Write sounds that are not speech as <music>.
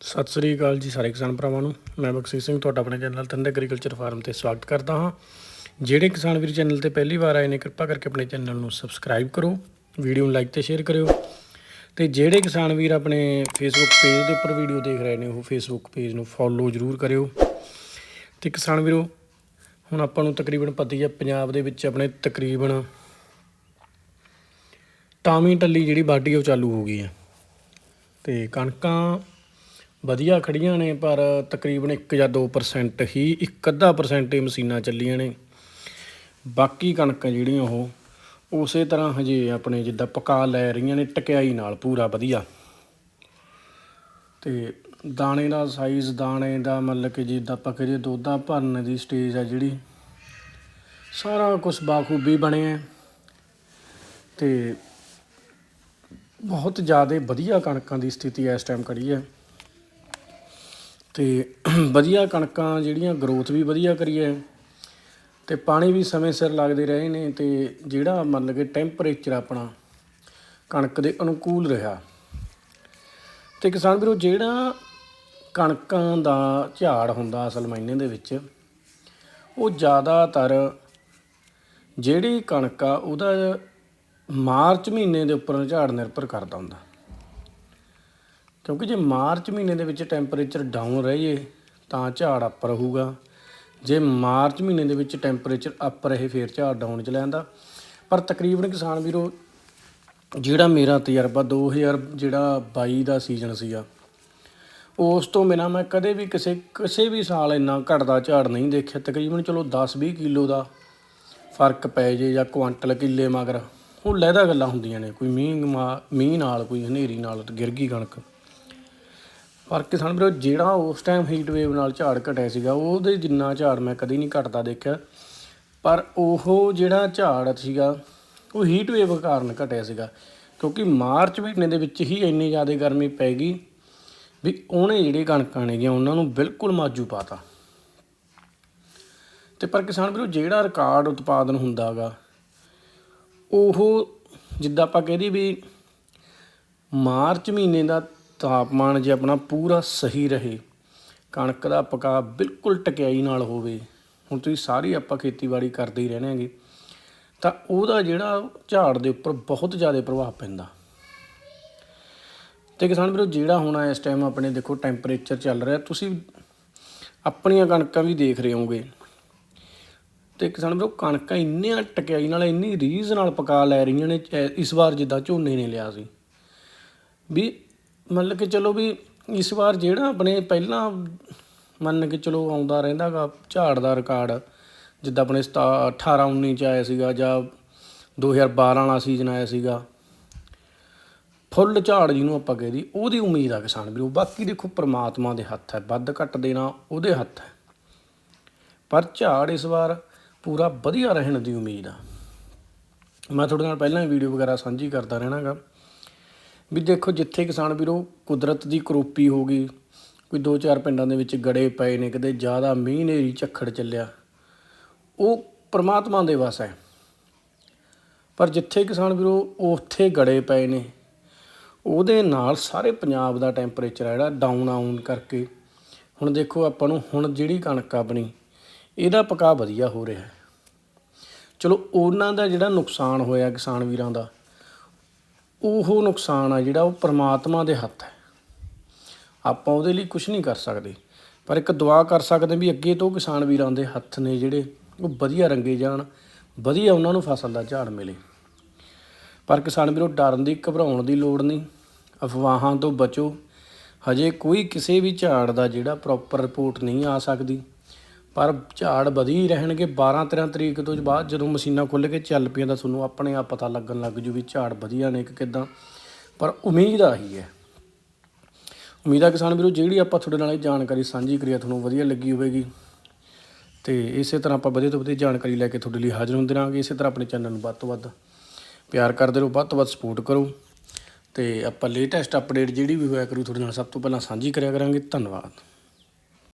ਸਤਿ ਸ੍ਰੀ ਅਕਾਲ ਜੀ ਸਾਰੇ ਕਿਸਾਨ ਭਰਾਵਾਂ ਨੂੰ। ਮੈਂ ਬਖਸ਼ੀਸ਼ ਸਿੰਘ, ਤੁਹਾਡਾ ਆਪਣੇ ਚੈਨਲ ਤੰਦ ਐਗਰੀਕਲਚਰ ਫਾਰਮ ਤੇ ਸਵਾਗਤ ਕਰਦਾ ਹਾਂ। ਜਿਹੜੇ ਕਿਸਾਨ ਵੀਰ ਚੈਨਲ ਤੇ ਪਹਿਲੀ ਵਾਰ ਆਏ ਨੇ, ਕਿਰਪਾ ਕਰਕੇ ਆਪਣੇ ਚੈਨਲ ਨੂੰ ਸਬਸਕ੍ਰਾਈਬ ਕਰੋ ਵੀਡੀਓ ਨੂੰ ਲਾਈਕ ਤੇ ਸ਼ੇਅਰ ਕਰਿਓ। ਤੇ ਜਿਹੜੇ ਕਿਸਾਨ ਵੀਰ ਆਪਣੇ ਫੇਸਬੁੱਕ ਪੇਜ ਦੇ ਉੱਪਰ ਵੀਡੀਓ ਦੇਖ ਰਹੇ ਨੇ, ਉਹ ਫੇਸਬੁੱਕ ਪੇਜ ਨੂੰ ਫੋਲੋ ਜ਼ਰੂਰ ਕਰਿਓ। ਤੇ ਕਿਸਾਨ ਵੀਰੋ, ਹੁਣ ਆਪਾਂ ਨੂੰ ਤਕਰੀਬਨ ਪਤਾ ਹੀ ਹੈ ਪੰਜਾਬ ਦੇ ਵਿੱਚ ਆਪਣੇ ਤਕਰੀਬਨ ਟਾਮੀ ਟੱਲੀ ਜਿਹੜੀ ਵਾਢੀ ਉਹ ਚਾਲੂ ਹੋ ਗਈ ਹੈ ਤੇ ਕਣਕਾਂ ਵਧੀਆ ਖੜੀਆਂ ਨੇ, ਪਰ ਤਕਰੀਬਨ 1 ਜਾਂ 2% ਹੀ, ਇੱਕ ਅੱਧਾ ਪਰਸੈਂਟ ਹੀ ਮਸ਼ੀਨਾਂ ਚੱਲੀਆਂ ਨੇ। ਬਾਕੀ ਕਣਕਾਂ ਜਿਹੜੀਆਂ ਉਹ, ਉਸੇ ਤਰ੍ਹਾਂ ਹਜੇ ਆਪਣੇ ਜਿੱਦਾਂ ਪਕਾ ਲੈ ਰਹੀਆਂ ਨੇ ਟਕਿਆਈ ਨਾਲ ਪੂਰਾ ਵਧੀਆ। ਤੇ ਦਾਣੇ ਦਾ ਸਾਈਜ਼ ਦਾਣੇ ਦਾ ਮਤਲਬ ਕਿ ਜਿੱਦਾਂ ਆਪਾਂ ਕਹੀਏ ਦੋਧਾ ਭਰਨ ਦੀ ਸਟੇਜ ਆ ਜਿਹੜੀ, ਸਾਰਾ ਕੁਝ ਬਾਖੂਬੀ ਬਣਿਆ ਹੈ ਤੇ ਬਹੁਤ ਜ਼ਿਆਦਾ ਵਧੀਆ ਕਣਕਾਂ ਦੀ ਸਥਿਤੀ ਇਸ ਟਾਈਮ ਖੜੀ ਹੈ ਤੇ <clears throat> ਵਧੀਆ ਕਣਕਾਂ ਜਿਹੜੀਆਂ ਗਰੋਥ ਵੀ ਵਧੀਆ ਕਰੀ ਹੈ ਤੇ ਪਾਣੀ ਵੀ ਸਮੇਂ ਸਿਰ ਲੱਗਦੇ ਰਹੇ ਨੇ ਅਤੇ ਜਿਹੜਾ ਮਤਲਬ ਕਿ ਟੈਂਪਰੇਚਰ ਆਪਣਾ ਕਣਕ ਦੇ ਅਨੁਕੂਲ ਰਿਹਾ। ਤੇ ਕਿਸਾਨ ਵੀਰੋ, ਜਿਹੜਾ ਕਣਕਾਂ ਦਾ ਝਾੜ ਹੁੰਦਾ ਅਸਲ ਮਹੀਨੇ ਦੇ ਵਿੱਚ, ਉਹ ਜ਼ਿਆਦਾਤਰ ਜਿਹੜੀ ਕਣਕ ਆ, ਉਹਦਾ ਮਾਰਚ ਮਹੀਨੇ ਦੇ ਉੱਪਰ ਝਾੜ ਨਿਰਭਰ ਕਰਦਾ ਹੁੰਦਾ। ਕਿਉਂਕਿ ਜੇ ਮਾਰਚ ਮਹੀਨੇ ਦੇ ਵਿੱਚ ਟੈਂਪਰੇਚਰ ਡਾਊਨ ਰਹੇ, ਤਾਂ ਝਾੜ ਅੱਪ ਰਹੂਗਾ। ਜੇ ਮਾਰਚ ਮਹੀਨੇ ਦੇ ਵਿੱਚ ਟੈਂਪਰੇਚਰ ਅੱਪ ਰਹੇ, ਫਿਰ ਝਾੜ ਡਾਊਨ ਚ ਲੈਂਦਾ ਪਰ ਤਕਰੀਬਨ ਕਿਸਾਨ ਵੀਰੋ, ਜਿਹੜਾ ਮੇਰਾ ਤਜਰਬਾ 2000 ਜਿਹੜਾ 22 ਦਾ ਸੀਜ਼ਨ ਸੀਗਾ, ਉਸ ਤੋਂ ਬਿਨਾਂ ਮੈਂ ਕਦੇ ਵੀ ਕਿਸੇ ਕਿਸੇ ਵੀ ਸਾਲ ਇੰਨਾ ਘਟਦਾ ਝਾੜ ਨਹੀਂ ਦੇਖਿਆ। ਤਕਰੀਬਨ ਚਲੋ 10-20 ਕਿਲੋ ਦਾ ਫ਼ਰਕ ਪੈ ਜੇ ਜਾਂ ਕੁਆਂਟਲ ਕਿੱਲੇ ਮਗਰ, ਉਹ ਲਹਿਦਾ ਗੱਲਾਂ ਹੁੰਦੀਆਂ ਨੇ, ਕੋਈ ਮੀਂਹ ਮਾ- ਮੀਂਹ ਨਾਲ, ਕੋਈ ਹਨੇਰੀ ਨਾਲ ਗਿਰ ਗਈ ਕਣਕ। ਪਰ ਕਿਸਾਨ ਵੀਰੋ ਜਿਹੜਾ ਉਸ ਟਾਈਮ ਹੀਟ ਵੇਵ ਨਾਲ ਝਾੜ ਘਟਿਆ ਸੀਗਾ, ਉਹਦੇ ਜਿੰਨਾ ਝਾੜ ਮੈਂ ਕਦੀ ਨਹੀਂ ਘਟਦਾ ਦੇਖਿਆ। ਪਰ ਉਹ ਜਿਹੜਾ ਝਾੜ ਸੀਗਾ, ਉਹ ਹੀਟ ਵੇਵ ਕਾਰਨ ਘਟਿਆ ਸੀਗਾ। ਕਿਉਂਕਿ ਮਾਰਚ ਮਹੀਨੇ ਦੇ ਵਿੱਚ ਹੀ ਇੰਨੀ ਜ਼ਿਆਦਾ ਗਰਮੀ ਪੈ ਗਈ ਵੀ ਉਹਨੇ ਜਿਹੜੇ ਕਣਕਾਂ ਨੇਗੀਆਂ, ਉਹਨਾਂ ਨੂੰ ਬਿਲਕੁਲ ਮਾਜੂ ਪਾਤਾ। ਤੇ ਪਰ ਕਿਸਾਨ ਵੀਰੋ, ਜਿਹੜਾ ਰਿਕਾਰਡ ਉਤਪਾਦਨ ਹੁੰਦਾਗਾ ਉਹ ਜਿੱਦਾਂ ਆਪਾਂ ਕਹਦੇ ਵੀ ਮਾਰਚ ਮਹੀਨੇ ਦਾ ਤਾਪਮਾਨ ਜੇ ਆਪਣਾ ਪੂਰਾ ਸਹੀ ਰਹੇ, ਕਣਕ ਦਾ ਪਕਾ ਬਿਲਕੁਲ ਟਕਿਆਈ ਨਾਲ ਹੋਵੇ, ਹੁਣ ਤੁਸੀਂ ਸਾਰੀ ਆਪਾਂ ਖੇਤੀਬਾੜੀ ਕਰਦੇ ਹੀ ਰਹਿਣਾ ਹੈਗੇ, ਤਾਂ ਉਹਦਾ ਜਿਹੜਾ ਝਾੜ ਦੇ ਉੱਪਰ ਬਹੁਤ ਜ਼ਿਆਦਾ ਪ੍ਰਭਾਵ ਪੈਂਦਾ। ਤੇ ਕਿਸਾਨ ਵੀਰੋ, ਜਿਹੜਾ ਹੁਣ ਇਸ ਟਾਈਮ ਆਪਣੇ ਦੇਖੋ ਟੈਂਪਰੇਚਰ ਚੱਲ ਰਿਹਾ, ਤੁਸੀਂ ਆਪਣੀਆਂ ਕਣਕਾਂ ਵੀ ਦੇਖ ਰਹੇ ਹੋਗੇ ਤੇ ਕਿਸਾਨ ਵੀਰੋ, ਕਣਕਾਂ ਇੰਨੀਆਂ ਟਕਿਆਈ ਨਾਲ, ਇੰਨੀ ਰੀਝ ਨਾਲ ਪਕਾ ਲੈ ਰਹੀਆਂ ਨੇ, ਇਸ ਵਾਰ ਜਿੱਦਾਂ ਝੋਨੇ ਨੇ ਲਿਆ ਸੀ, ਵੀ ਮਤਲਬ ਕਿ ਚਲੋ ਵੀ ਇਸ ਵਾਰ ਜਿਹੜਾ ਆਪਣੇ ਪਹਿਲਾਂ ਮੰਨ ਕੇ ਚਲੋ ਆਉਂਦਾ ਰਹਿੰਦਾ ਗਾ ਝਾੜ ਦਾ ਰਿਕਾਰਡ ਜਿੱਦਾਂ ਆਪਣੇ 18 19 ਚ ਆਇਆ ਸੀਗਾ ਜਾਂ 2012 ਵਾਲਾ ਸੀਜ਼ਨ ਆਇਆ ਸੀਗਾ। ਫੁੱਲ ਝਾੜ ਜਿਹਨੂੰ ਆਪਾਂ ਕਹਦੇ ਉਹਦੀ ਉਮੀਦ ਆ ਕਿਸਾਨ ਵੀਰੋ। ਬਾਕੀ ਦੇਖੋ ਪ੍ਰਮਾਤਮਾ ਦੇ ਹੱਥ ਹੈ, ਵੱਧ ਘੱਟ ਦੇਣਾ ਉਹਦੇ ਹੱਥ ਹੈ। ਪਰ ਝਾੜ ਇਸ ਵਾਰ ਪੂਰਾ ਵਧੀਆ ਰਹਿਣ ਦੀ ਉਮੀਦ ਆ। ਮੈਂ ਤੁਹਾਡੇ ਨਾਲ ਪਹਿਲਾਂ ਹੀ ਵੀਡੀਓ ਵਗੈਰਾ ਸਾਂਝੀ ਕਰਦਾ ਰਹਿਣਾਗਾ। ਵੀ ਦੇਖੋ ਜਿੱਥੇ ਕਿਸਾਨ ਵੀਰੋ ਕੁਦਰਤ ਦੀ ਕਰੋਪੀ ਹੋ ਗਈ, ਕੋਈ ਦੋ ਚਾਰ ਪਿੰਡਾਂ ਦੇ ਵਿੱਚ ਗੜੇ ਪਏ ਨੇ ਕਦੇ ਜ਼ਿਆਦਾ ਮੀਂਹ ਨੇਰੀ ਝੱਖੜ ਚੱਲਿਆ, ਉਹ ਪ੍ਰਮਾਤਮਾ ਦੇ ਵਸ ਹੈ। ਪਰ ਜਿੱਥੇ ਕਿਸਾਨ ਵੀਰੋ ਉੱਥੇ ਗੜੇ ਪਏ ਨੇ, ਉਹਦੇ ਨਾਲ ਸਾਰੇ ਪੰਜਾਬ ਦਾ ਟੈਂਪਰੇਚਰ ਹੈ ਜਿਹੜਾ ਡਾਊਨ ਆਉਣ ਕਰਕੇ, ਹੁਣ ਦੇਖੋ ਆਪਾਂ ਨੂੰ ਹੁਣ ਜਿਹੜੀ ਕਣਕ ਆ ਆਪਣੀ, ਇਹਦਾ ਪਕਾ ਵਧੀਆ ਹੋ ਰਿਹਾ ਚਲੋ ਉਹਨਾਂ ਦਾ ਜਿਹੜਾ ਨੁਕਸਾਨ ਹੋਇਆ ਕਿਸਾਨ ਵੀਰਾਂ ਦਾ ਉਹ ਨੁਕਸਾਨ ਆ ਜਿਹੜਾ ਉਹ ਪਰਮਾਤਮਾ ਦੇ ਹੱਥ ਹੈ। ਆਪਾਂ ਉਹਦੇ ਲਈ ਕੁਝ ਨਹੀਂ ਕਰ ਸਕਦੇ। ਪਰ ਇੱਕ ਦੁਆ ਕਰ ਸਕਦੇ ਵੀ ਅੱਗੇ ਤੋਂ ਕਿਸਾਨ ਵੀਰਾਂ ਦੇ ਹੱਥ ਨੇ ਜਿਹੜੇ ਉਹ ਵਧੀਆ ਰੰਗੇ ਜਾਣ, ਵਧੀਆ ਉਹਨਾਂ ਨੂੰ ਫਸਲ ਦਾ ਝਾੜ ਮਿਲੇ। ਪਰ ਕਿਸਾਨ ਵੀਰੋ, ਡਰਨ ਦੀ, ਘਬਰਾਉਣ ਦੀ ਲੋੜ ਨਹੀਂ। ਅਫਵਾਹਾਂ ਤੋਂ ਬਚੋ। ਹਜੇ ਕੋਈ ਕਿਸੇ ਵੀ ਝਾੜ ਦਾ ਜਿਹੜਾ ਪ੍ਰੋਪਰ ਰਿਪੋਰਟ ਨਹੀਂ ਆ ਸਕਦੀ। ਪਰ ਝਾੜ ਵਧੀ ਰਹਿਣਗੇ 12 13 ਤਰੀਕ ਤੋਂ ਬਾਅਦ ਜਦੋਂ ਮਸ਼ੀਨਾਂ ਖੁੱਲ੍ਹ ਕੇ ਚੱਲ ਪਈਆਂ ਤਾਂ ਤੁਹਾਨੂੰ ਆਪਣੇ ਆਪ ਪਤਾ ਲੱਗਣ ਲੱਗ ਜੂ ਵੀ ਝਾੜ ਵਧੀਆ ਨੇ ਕਿ ਕਿਦਾਂ। ਪਰ ਉਮੀਦ ਆਹੀ ਹੈ। ਉਮੀਦ ਆ ਕਿਸਾਨ ਵੀਰੋ, ਜਿਹੜੀ ਆਪਾਂ ਤੁਹਾਡੇ ਨਾਲ ਇਹ ਜਾਣਕਾਰੀ ਸਾਂਝੀ ਕਰੀ ਆ, ਤੁਹਾਨੂੰ ਵਧੀਆ ਲੱਗੀ ਹੋਵੇਗੀ। ਤੇ ਇਸੇ ਤਰ੍ਹਾਂ ਆਪਾਂ ਵਧੀਆ ਤੋਂ ਵਧੀਆ ਜਾਣਕਾਰੀ ਲੈ ਕੇ ਤੁਹਾਡੇ ਲਈ ਹਾਜ਼ਰ ਹੁੰਦੇ ਰਹਾਂਗੇ। ਇਸੇ ਤਰ੍ਹਾਂ ਆਪਣੇ ਚੈਨਲ ਨੂੰ ਵੱਧ ਤੋਂ ਵੱਧ ਪਿਆਰ ਕਰਦੇ ਰਹੋ, ਵੱਧ ਤੋਂ ਵੱਧ ਸਪੋਰਟ ਕਰੋ। ਤੇ ਆਪਾਂ ਲੇਟੈਸਟ ਅਪਡੇਟ ਜਿਹੜੀ ਵੀ ਹੋਇਆ ਕਰੂ, ਤੁਹਾਡੇ ਨਾਲ ਸਭ ਤੋਂ ਪਹਿਲਾਂ ਸਾਂਝੀ ਕਰਿਆ ਕਰਾਂਗੇ। ਧੰਨਵਾਦ।